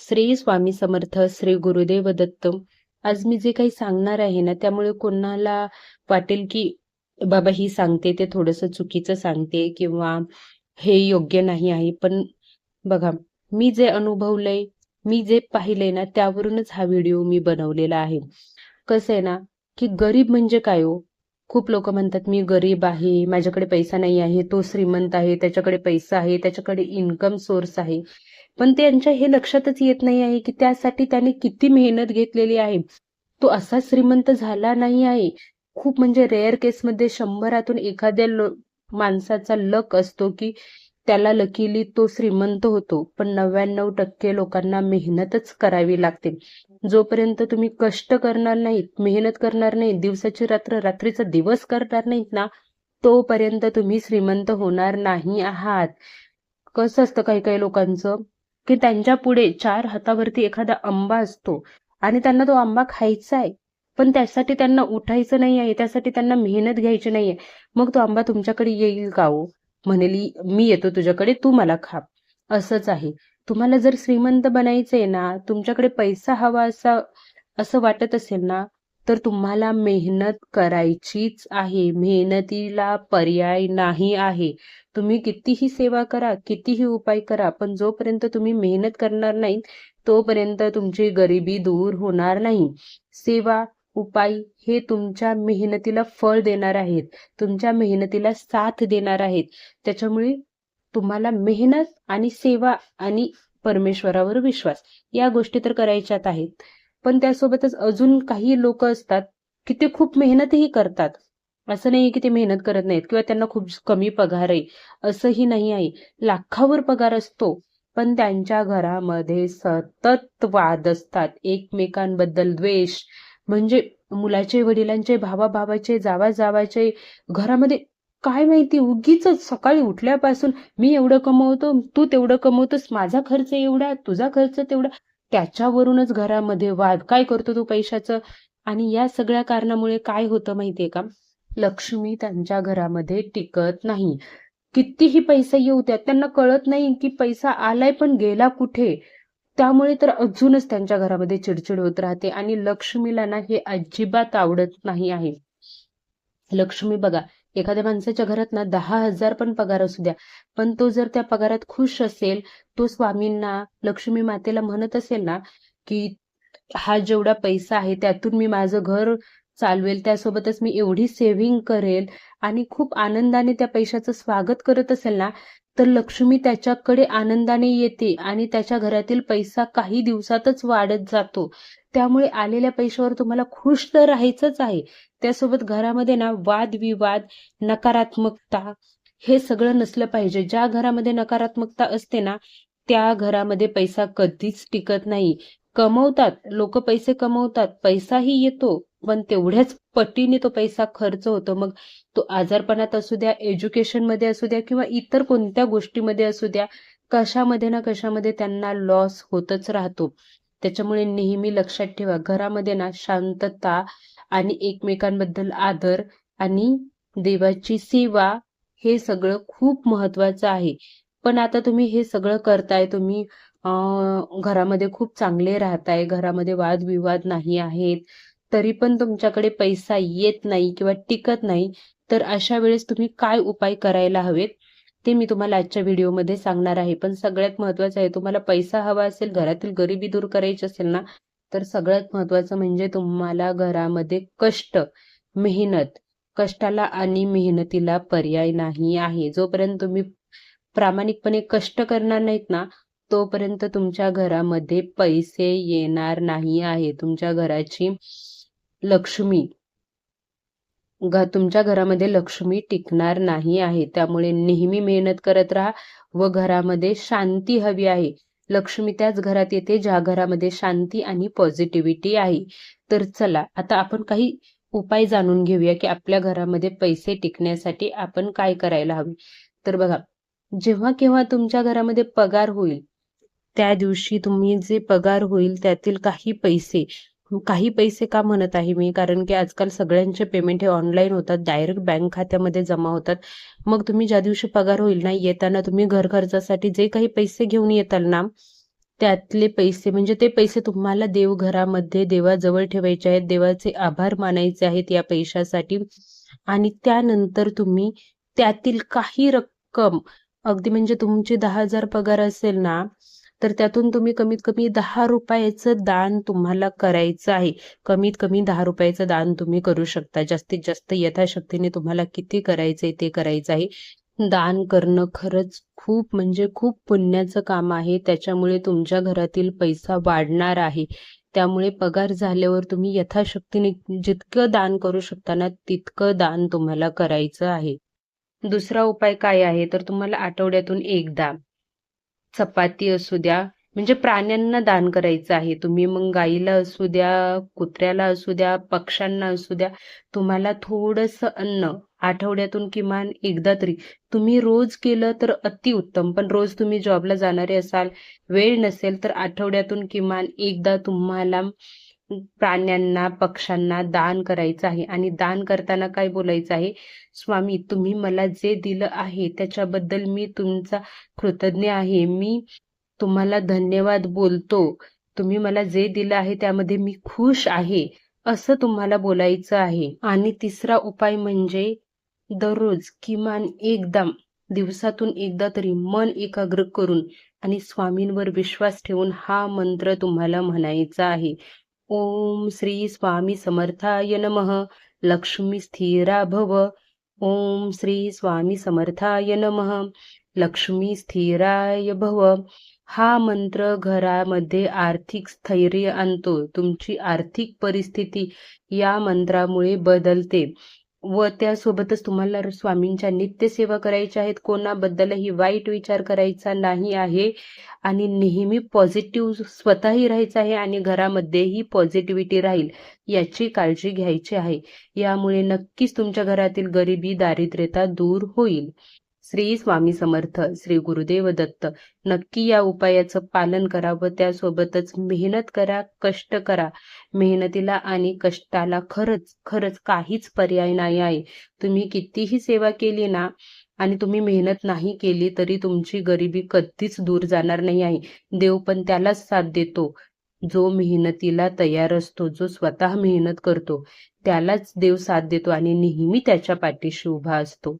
श्री स्वामी समर्थ श्री गुरुदेव दत्त. आज मी जे काही सांगणार आहे ना त्यामुळे कोणाला वाटेल की बाबा ही सांगते ते थोडंसं चुकीचं सांगते किंवा हे योग्य नाही आहे. पण बघा मी जे अनुभवलंय मी जे पाहिलंय ना त्यावरूनच हा व्हिडिओ मी बनवलेला आहे. कसं आहे ना की गरीब म्हणजे काय हो? खूप लोक म्हणतात मी गरीब आहे माझ्याकडे पैसा नाही आहे तो श्रीमंत आहे त्याच्याकडे पैसा आहे त्याच्याकडे इन्कम सोर्स आहे. पण त्यांच्या हे लक्षातच येत नाही आहे की त्यासाठी त्याने किती मेहनत घेतलेली आहे. तो असा श्रीमंत झाला नाही आहे. खूप म्हणजे रेअर केसमध्ये शंभरातून एखाद्या माणसाचा लक असतो की त्याला लकीली तो श्रीमंत होतो पण नव्याण्णव टक्के लोकांना मेहनतच करावी लागते. जोपर्यंत तुम्ही कष्ट करणार नाहीत मेहनत करणार नाही दिवसाची रात्र रात्रीचा दिवस करणार नाहीत ना तोपर्यंत तुम्ही श्रीमंत होणार नाही आहात. कसं असतं काही काही लोकांचं की त्यांच्या पुढे चार हातावरती एखादा आंबा असतो आणि त्यांना तो आंबा खायचा आहे पण त्यासाठी त्यांना उठायचं नाही आहे त्यासाठी त्यांना मेहनत घ्यायची नाहीये मग तो आंबा तुमच्याकडे येईल का हो? म्हणली मी येतो तुझ्याकडे तू मला खा. असंच आहे. तुम्हाला जर श्रीमंत बनायचंय ना तुमच्याकडे पैसा हवा असा असं वाटत असेल ना तर तुम्हाला मेहनत करायचीच आहे. मेहनतीला पर्याय नाही आहे. तुम्ही कितीही सेवा करा कितीही उपाय करा पण जोपर्यंत तुम्ही मेहनत करणार नाही तोपर्यंत तुमची गरिबी दूर होणार नाही. सेवा उपाय हे तुमच्या मेहनतीला फळ देणार आहेत. तुमच्या मेहनतीला साथ देणार आहेत. त्याच्यामुळे तुम्हाला मेहनत आणि सेवा आणि परमेश्वरावर विश्वास या गोष्टी तर करायच्यात आहेत. पण त्यासोबतच अजून काही लोक असतात की ते खूप मेहनतही करतात. असं नाही की ते मेहनत करत नाहीत किंवा त्यांना खूप कमी पगार आहे. असंही नाही आहे. लाखावर पगार असतो पण त्यांच्या घरामध्ये सतत वाद असतात. एकमेकांबद्दल द्वेष म्हणजे मुलाचे वडिलांचे भावा भावाचे जावा जावाचे घरामध्ये काय माहिती उगीच सकाळी उठल्यापासून मी एवढं कमवतो तू तेवढं कमवतोस माझा खर्च एवढा तुझा खर्च तेवढा. त्याच्यावरूनच घरामध्ये वाद. काय करतो तू पैशाचं? आणि या सगळ्या कारणामुळे काय होतं माहितीये का? लक्ष्मी त्यांच्या घरामध्ये टिकत नाही. कितीही पैसा येऊ द्या त्यांना कळत नाही की पैसा आलाय पण गेला कुठे? त्यामुळे तर अजूनच त्यांच्या घरामध्ये चिडचिड होत राहते आणि लक्ष्मीला ना हे अजिबात आवडत नाही आहे. लक्ष्मी बघा एखाद्या माणसाच्या घरात ना दहा हजार पण पगार असू द्या पण तो जर त्या पगारात खुश असेल तो स्वामींना लक्ष्मी मातेला म्हणत असेल ना की हा जेवढा पैसा आहे त्यातून मी माझं घर चालवेल त्यासोबतच मी एवढी सेव्हिंग करेल आणि खूप आनंदाने त्या पैशाचं स्वागत करत असेल ना तर लक्ष्मी त्याच्याकडे आनंदाने येते आणि त्याच्या घरातील पैसा काही दिवसातच वाढत जातो. त्यामुळे आलेल्या पैशावर तुम्हाला खुश तर राहायचंच आहे. त्यासोबत घरामध्ये ना वादविवाद नकारात्मकता हे सगळं नसलं पाहिजे. ज्या घरामध्ये नकारात्मकता असते ना त्या घरामध्ये पैसा कधीच टिकत नाही. कमवतात लोक पैसे कमवतात पैसाही येतो. पण तेवढ्याच पटीने तो पैसा खर्च होतो. मग तो आजारपणात असू द्या एज्युकेशनमध्ये असू द्या किंवा इतर कोणत्या गोष्टीमध्ये असू द्या कशामध्ये ना कशामध्ये त्यांना लॉस होतच राहतो. त्याच्यामुळे नेहमी लक्षात ठेवा घरामध्ये ना शांतता आणि एकमेकांबद्दल आदर आणि देवाची सेवा हे सगळं खूप महत्वाचं आहे. पण आता तुम्ही हे सगळं करताय तुम्ही घरामध्ये खूप चांगले राहताय घरामध्ये वादविवाद नाही आहेत. तरी पण तुमच्याकडे पैसा येत नाही किंवा टिकत नाही तर अशा वेळेस तुम्ही काय उपाय करायला हवेत? ते मी तुम्हाला आजच्या व्हिडिओमध्ये सांगणार आहे. पण सगळ्यात महत्वाचं आहे तुम्हाला पैसा हवा असेल घरातील गरिबी दूर करायची असेल ना तर सगळ्यात महत्वाचं म्हणजे तुम्हाला घरामध्ये कष्ट मेहनत कष्टाला आणि मेहनतीला पर्याय नाही आहे. जोपर्यंत तुम्ही प्रामाणिकपणे कष्ट करणार नाहीत ना तोपर्यंत तुमच्या घरामध्ये पैसे येणार नाही आहे. तुमच्या घराची लक्ष्मी. घ तुमच्या घरामध्ये लक्ष्मी टिकणार नाही आहे. त्यामुळे नेहमी मेहनत करत राहा व घरामध्ये शांती हवी आहे. लक्ष्मी त्याच घरात येते ज्या घरामध्ये शांती आणि पॉझिटिव्हिटी आहे. तर चला आता आपण काही उपाय जाणून घेऊया की आपल्या घरामध्ये पैसे टिकण्यासाठी आपण काय करायला हवे. तर बघा जेव्हा केव्हा तुमच्या घरामध्ये पगार होईल त्या दिवशी तुम्ही जे पगार होईल त्यातील काही पैसे काही पैसे का म्हणत आहे मी? कारण की आजकाल सगळ्यांचे पेमेंट हे ऑनलाईन होतात डायरेक्ट बँक खात्यामध्ये जमा होतात. मग तुम्ही ज्या दिवशी पगार होईल ना येताना तुम्ही घर खर्चासाठी जे काही पैसे घेऊन येताल ना त्यातले पैसे म्हणजे ते पैसे तुम्हाला देवघरामध्ये देवाजवळ ठेवायचे आहेत देवाचे आभार मानायचे आहेत या पैशासाठी. आणि त्यानंतर तुम्ही त्यातील काही रक्कम अगदी म्हणजे तुमचे दहा हजार पगार असेल ना तर त्यातून तुम्ही कमीत कमी दहा रुपयाचं दान तुम्हाला करायचं आहे. कमीत कमी दहा रुपयाचं दान तुम्ही करू शकता. जास्तीत जास्त यथाशक्तीने तुम्हाला किती करायचंय ते करायचं आहे. दान करणं खरंच खूप म्हणजे खूप पुण्याचं काम आहे. त्याच्यामुळे तुमच्या घरातील पैसा वाढणार आहे. त्यामुळे पगार झाल्यावर तुम्ही यथाशक्तीने जितकं दान करू शकता ना तितकं दान तुम्हाला करायचं आहे. दुसरा उपाय काय आहे? तर तुम्हाला आठवड्यातून एकदा चपाती असू द्या म्हणजे प्राण्यांना दान करायचं आहे. तुम्ही मग गाईला असू द्या कुत्र्याला असू द्या पक्ष्यांना असू द्या तुम्हाला थोडंसं अन्न आठवड्यातून किमान एकदा तरी. तुम्ही रोज केलं तर अतिउत्तम पण रोज तुम्ही जॉबला जाणारे असाल वेळ नसेल तर आठवड्यातून किमान एकदा तुम्हाला प्राण्यांना पक्ष्यांना दान करायचं आहे. आणि दान करताना काय बोलायचं आहे? स्वामी तुम्ही मला जे दिलं आहे त्याच्याबद्दल मी तुमचा कृतज्ञ आहे. मी तुम्हाला धन्यवाद बोलतो. तुम्ही मला जे दिलं आहे त्यामध्ये मी खुश आहे असं तुम्हाला बोलायचं आहे. आणि तिसरा उपाय म्हणजे दररोज किमान एकदा दिवसातून एकदा तरी मन एकाग्र करून आणि स्वामींवर विश्वास ठेवून हा मंत्र तुम्हाला म्हणायचा आहे. ओम श्री स्वामी समर्थाय नम लक्ष्मी स्थिरा भव। ओम श्री स्वामी समर्थाय नम लक्ष्मी स्थिराय भव। हा मंत्र घरामध्ये आर्थिक स्थैर्य आणतो तुमची आर्थिक परिस्थिती या मंत्रामुळे बदलते. व त्यासोबतच तुम्हाला स्वामींच्या नित्यसेवा करायच्या आहेत. कोणाबद्दलही वाईट विचार करायचा नाही आहे. आणि नेहमी पॉझिटिव्ह स्वतःही राहायचं आहे आणि घरामध्येही पॉझिटिव्हिटी राहील याची काळजी घ्यायची आहे. यामुळे नक्कीच तुमच्या घरातील गरिबी दारिद्र्यता दूर होईल. श्री स्वामी समर्थ श्री गुरुदेव दत्त. नक्की या उपायाचं पालन करावं त्यासोबतच मेहनत करा कष्ट करा. मेहनतीला आणि कष्टाला खरंच खरंच काहीच पर्याय नाही आहे. तुम्ही कितीही सेवा केली ना आणि तुम्ही मेहनत नाही केली तरी तुमची गरिबी कधीच दूर जाणार नाही आहे. देव पण त्यालाच साथ देतो. जो मेहनतीला तयार असतो जो स्वतः मेहनत करतो त्यालाच देव साथ देतो आणि नेहमी त्याच्या पाठीशी उभा असतो.